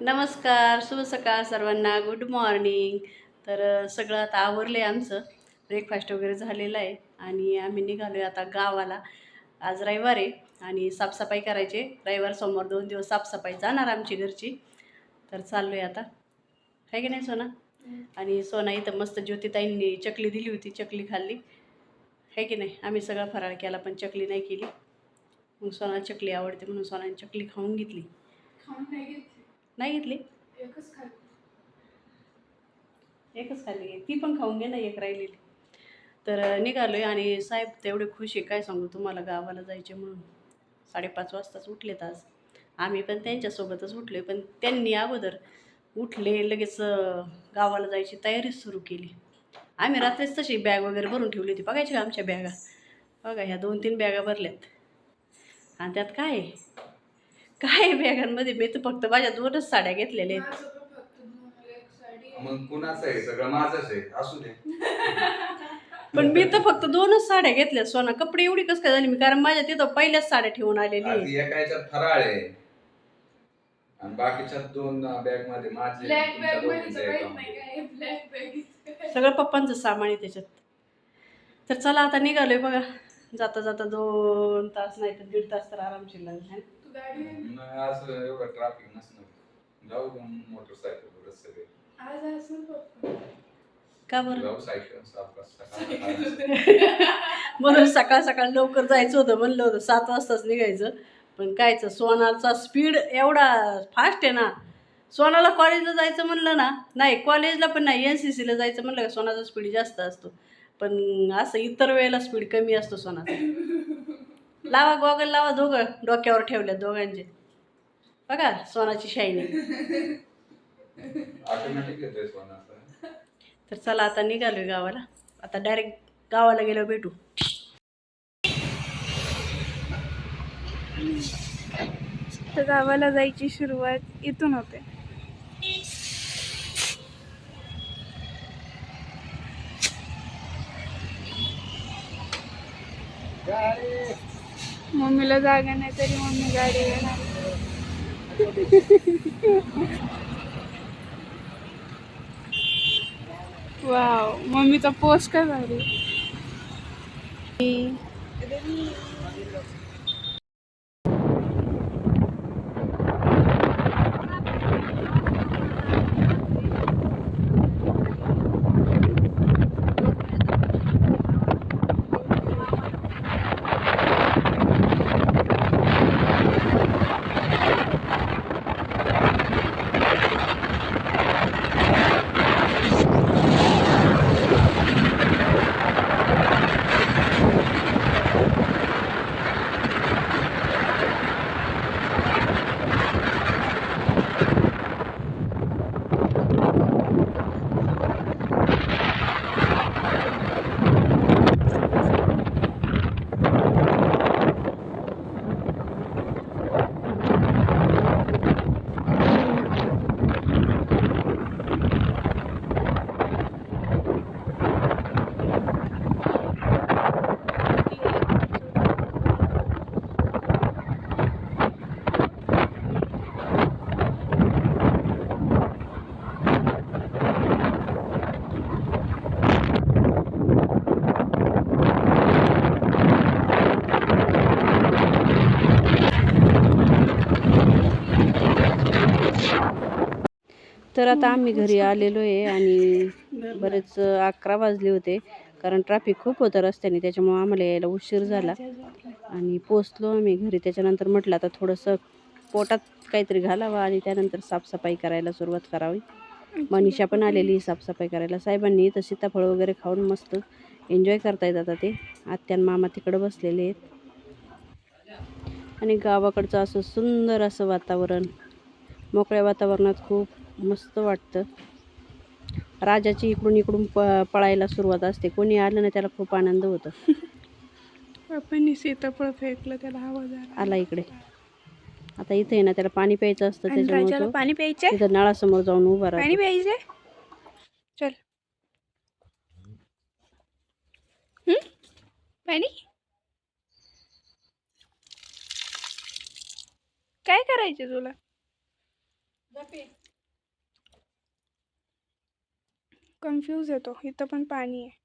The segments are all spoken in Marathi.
नमस्कार शुभ सकाळ सर्वांना. गुड मॉर्निंग तर सगळं आता आवरलं आहे आमचं. ब्रेकफास्ट वगैरे झालेलं आहे आणि आम्ही निघालो आहे आता गावाला. आज रविवार आहे आणि साफसफाई करायची आहे. रविवार सोमवार दोन दिवस साफसफाई जाणार आमची घरची. तर चाललो आहे आता. आहे की नाही सोना? आणि सोना इथं मस्त ज्योतिताईंनी चकली दिली होती चकली खाल्ली. आहे की नाही? आम्ही सगळा फराळ केला पण चकली नाही केली. मग सोना चकली आवडते म्हणून सोनाने चकली खाऊन घेतली. खाऊन नाही घेतली. नाही घेतली? एकच खाल्ली एकच खाल्ली ती पण खाऊन घे ना एक राहिलेली तर निघालोय आणि साहेब तेवढे खुश आहे. काय सांगू तुम्हाला गावाला जायचे म्हणून. साडेपाच वाजताच उठलेत आज. आम्ही पण त्यांच्यासोबतच उठलोय. पण त्यांनी अगोदर उठले लगेच गावाला जायची तयारी सुरू केली. आम्ही रात्रीच तशी बॅग वगैरे भरून ठेवली होती. बघायची का आमच्या बॅगा बघा ह्या दोन तीन बॅगा भरल्यात. आणि त्यात काय आहे? काय बॅगांमध्ये मी तर फक्त माझ्या दोनच साड्या घेतलेल्या आहेत. पण फक्त दोन एक साडी आहे. मग कुणाचं आहे? सगळं माझंच आहे. असू दे. पण मी तर फक्त दोनच साड्या घेतल्या सोना. कपडे एवढी कस काय झाली मी? कारण माझ्या तिथं पहिल्याच साड्या ठेवून आलेली आहे. आधी एका याच्यात फराळ आहे. आणि बाकीच्या दोन बॅगमध्ये माझे ब्लॅक तुमच्या बॅगमध्ये दोघींचे तर आहे माहीत नाही काय? ब्लॅक बॅग सगळं पप्पांचं सामान आहे त्याच्यात. तर चला आता निघालोय बघा. जाता जाता दोन तास नाही तर दीड तास तर आरामशीर लागेल है ना? गाडी. आहे ना? मग असं एवढं ट्रॅफिक नसणार जाऊ मोटरसायकल वर सगळे. आज असं पप्पा का बरं? जाऊ सायकल सावकाश सकाळ म्हणून सकाळ सकाळ लवकर जायचं होतं म्हणलं होतं सात वाजताच निघायचं. पण कायचं सोनाचा स्पीड एवढा फास्ट आहे ना. सोनाला कॉलेजला जायचं म्हणलं ना नाही कॉलेजला पण नाही एन सी सीला जायचं म्हणलं का सोनाचा स्पीड जास्त असतो. पण असं इतर वेळेला स्पीड कमी असतो सोनाचा. लावा गॉगल लावा दोघं. डोक्यावर ठेवल्या दोघांचे. बघा सोनाची सोनाचं तर चला आता निघालोय गावाला. आता डायरेक्ट गावाला गेलो भेटू. तर गावाला जायची सुरुवात इथून होते. मम्मीला जागा नाही तरी मम्मी गाडी घेणार. वाव मम्मीचा पोस्ट काय झाली तर आता आम्ही घरी आलेलो आहे आणि बरेच अकरा वाजले होते. कारण ट्रॅफिक खूप होतं रस्त्याने त्याच्यामुळं आम्हाला यायला उशीर झाला. आणि पोचलो आम्ही घरी. त्याच्यानंतर म्हटलं आता थोडंसं पोटात काहीतरी घालावं आणि त्यानंतर साफसफाई करायला सुरुवात करावी. मनीषा पण आलेली साफसफाई करायला. साहेबांनी तर सीताफळ वगैरे खाऊन मस्त एन्जॉय करतायत आता ते. आत्यान मामा तिकडं बसलेले आहेत. आणि गावाकडचं असं सुंदर असं वातावरण. मोकळ्या वातावरणात खूप मस्त वाटतं. राजाची इकडून इकडून प पळायला सुरुवात असते. कोणी आलं ना त्याला खूप आनंद होतो. पप्पांनी सीताफळ फेकलं त्याला आवाज आला आला इकडे. आता इथे आहे ना त्याला पाणी प्यायचं असतं त्याच्यामुळे तो पाणी प्यायचंय? इथं नळासमोर जाऊन उभा पाणी राहतो प्यायचंय? चल? पाणी? काय करायचं तुला? कन्फ्यूज येतो. इथं पण पाणी आहे.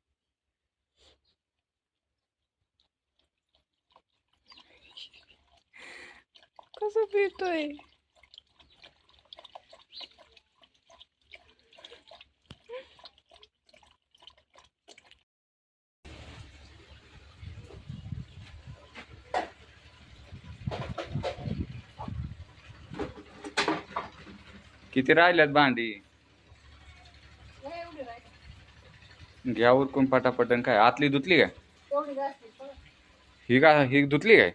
कसं पितोय? किती राहिल्यात भांडी? घ्या उरकून पटापटन काय? आतली धुतली काय? ही का ही धुतली काय?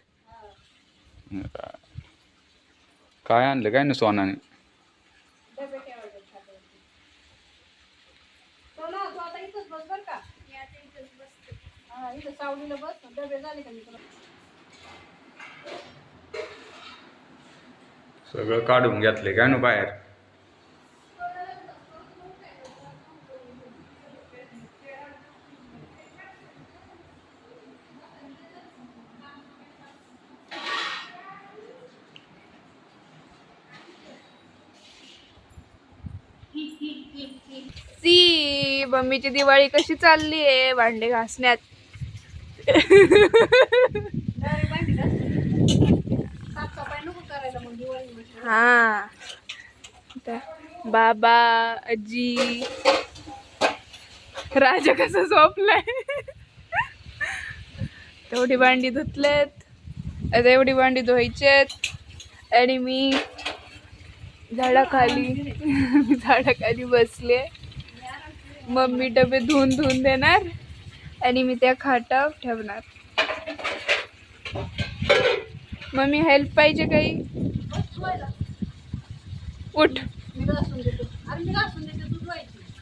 काय आणलं? काय ना सोनाने? सगळं काढून घेतले काय ना बाहेर सी मम्मीची दिवाळी कशी चालली आहे? भांडे घासण्यात. हा. त्या बाबा आजी. राजा कसा झोपलाय? तेवढी भांडी धुतलेत. आता एवढी भांडी धुवायचेत आणि मी झाडाखाली झाडाखाली बसले. मम्मी डबे धुवून धुवून देणार आणि मी त्या खाटाव ठेवणार. मम्मी हेल्प पाहिजे काही? उठ.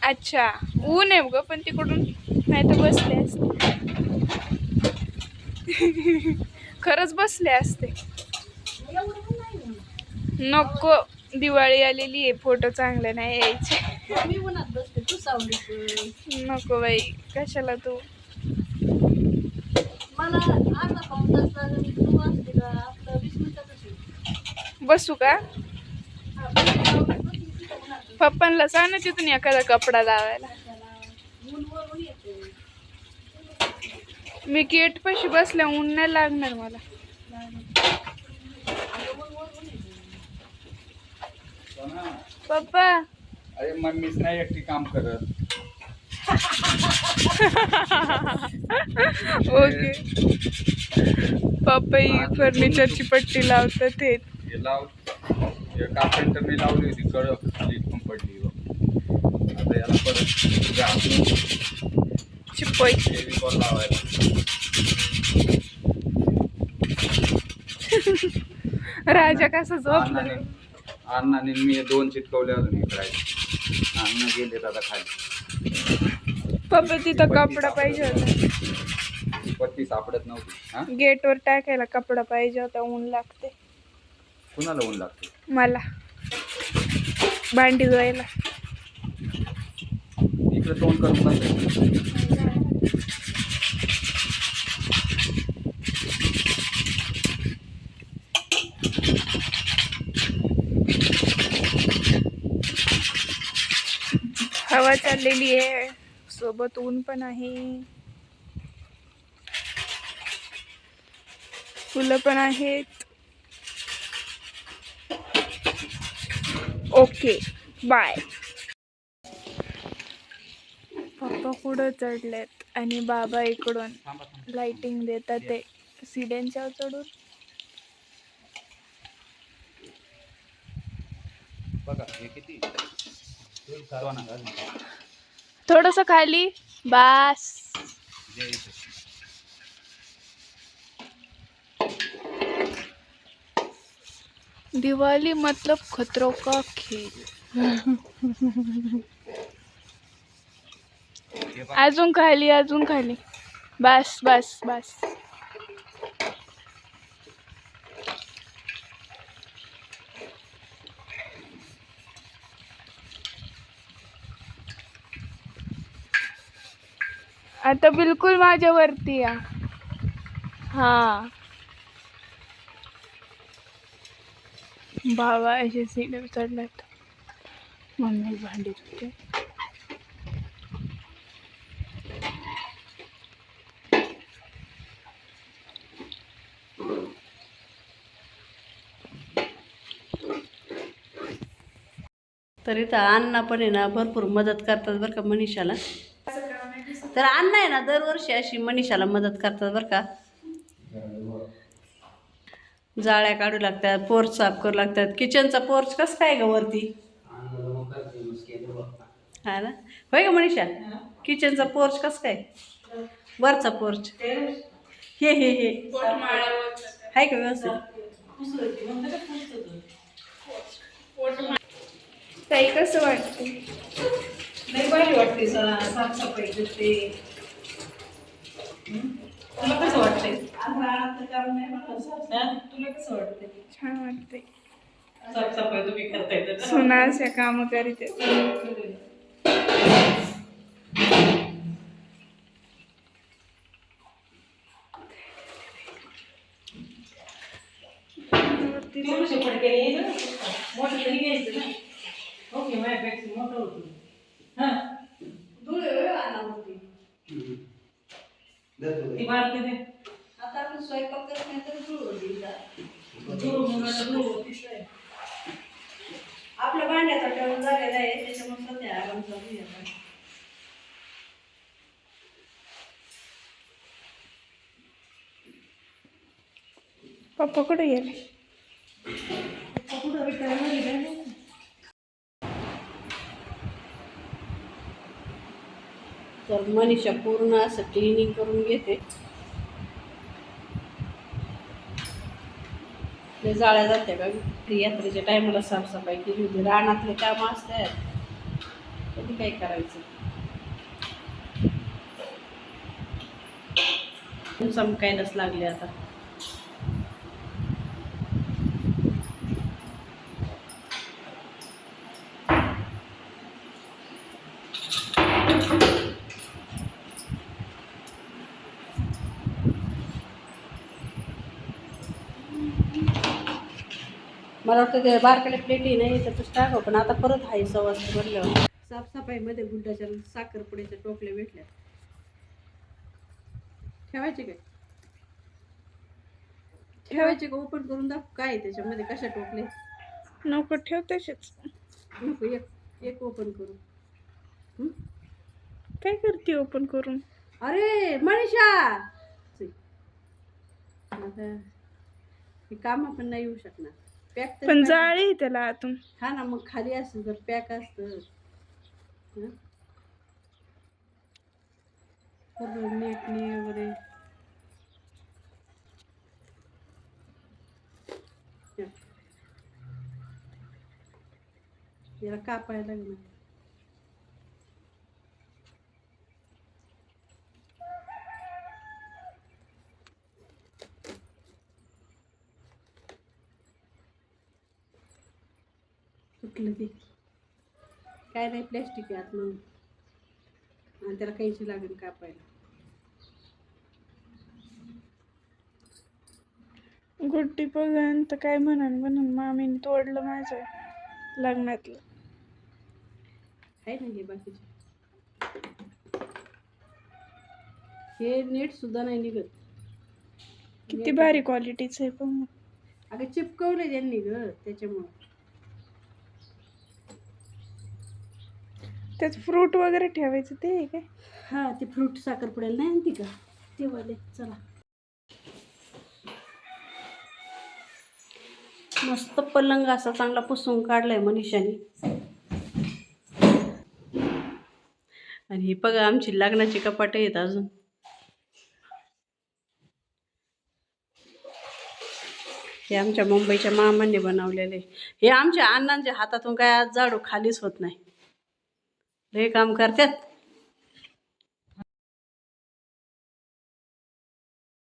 अच्छा ऊन आहे ग पण तिकडून. नाही तर बसले असते. खरंच बसले असते. नको दिवाळी आलेली आहे फोटो चांगले नाही यायचे. नको बाई कशाला तू? बसू का? पप्पांना सांग ना तिथून एखादा कपडा लावायला. मी गेट पाशी बसल्या ऊन नाही लागणार मला. पप्पा अरे मम्मीच नाही एकटी काम करत. ओके. पप्पा ही फर्निचरची पट्टी लावतात हे हे लाव. कार्पेंटर मी लावली होती कडक खाली पण पडली. आता याला परत घासून फेविकॉल लावायला. राजा कसा झोपला? अण्णाने मी दोन चिटकवले अजून राहिले अण्णा गेलेत आता खाली. पप्पा तिथं कपडा पाहिजे होता. पत्ती सापडत नव्हती. हा? गेटवर टाकायला कपडा पाहिजे होता ऊन लागते. कुणाला ऊन लागते? मला. भांडी धुवायला. इकडे तोंड करून हवा चाललेली आहे. सोबत ऊन पण आहे. फुलं पण आहेत. Okay bye. पप्पा पुढं चढलेत आणि बाबा इकडून लाइटिंग देतात ते. सिडेंच्या चढून. बघा हे किती? थोडस खाली. बास. दिवाळी दिवाली मतलब खतरों का खेल. अजून खाली अजून खाली. बस बस बस. आता बिलकुल माझ्यावरती या. हा. बाबा असे सीडे चढल्यात मम्मी भांडी धुते. तर इथं अण्णा पण आहे ना भरपूर मदत करतात बरं का मनीषाला. तर अण्णा आहे ना दरवर्षी अशी मनीषाला मदत करतात बरं का. जाळ्या काढू लागतात पोर्च साफ करू लागतात. किचनचा पोर्च कसं काय गं वरती? हा ना? होय का मनीषा? किचनचा पोर्च कसं काय? वरचा पोर्च. हे हे हे. आहे का व्यवस्थित? ताई कसं वाटतं नाही भारी वाटते साफसफाई करते. तुला कसं वाटतंय? तुला कसं वाटतंय? छान वाटते साफसफाई तुम्ही करताय तर. सुना अशा काम करीत आहेत. थोडेसे फडके घ्यायचे ना. मोठं तरी घ्यायचं ना. ओके, माझ्यापेक्षा मोठं होतं. हा. धूळ आहे होय अन्नावरती. ती मारते ते. आता आपण स्वयंपाक करत नाही तर धूळ होती आपल्या भांड्याचा टेबल झालेला आहे त्याच्यामुळे सध्या आराम चालू आहे. पप्पा कुठे गेले? तर मनीषा पूर्ण असं क्लिनिंग करून घेते. ते जाळ्या जाते का यात्रेच्या टायमाला साफसफाई केली होती. रानातले कामं असतात. कधी काय करायचं? चमकायलाच लागले आता. मला वाटतं ते बारकाले प्लेटी नाही त्यातच टाकावं. पण आता परत आहे सवास भरल्यावर. साफसफाईमध्ये गुंडाच्या साखरपुड्याच्या टोपल्या भेटल्या. ठेवायचे काय? ठेवायचे का? ओपन करून दाखव. काय त्याच्यामध्ये? कशा टोपले नको ठेव तसेच. नको एक एक ओपन करू? काय करते ओपन करून? अरे मनीषा! हे काम आपण नाही येऊ शकणार. पॅक पण जाळी आहे त्याला आतून. हा ना मग खाली असतं जर पॅक असतं. नेटने वगैरे. याला कापायला लागणार सुटलं ते. काय नाही प्लॅस्टिक आहे आतनं आणि त्याला कैची लागेल कापायला. गुड्डी बघन तर काय म्हणाल म्हणून मामीने तोडलं माझं लग्नातलं. आहे ना हे बाकीचे. हे नेट सुद्धा नाही निघत. किती भारी क्वालिटीचं आहे पण. अगं चिपकवले त्यांनी ग त्याच्यामुळं. त्यात फ्रूट वगैरे ठेवायचं ते आहे काय? हा ते फ्रूट साखर पडेल नाही आणती का? ते वाले चला. मस्त पलंग असा चांगला पुसून काढलाय मनीषाने. आणि ही बघा आमची लग्नाची कपाट आहेत अजून. हे आमच्या मुंबईच्या मामांनी बनवलेले. हे आमच्या अण्णांच्या हातातून काय आज झाडू खालीच होत नाही. लय काम करतात.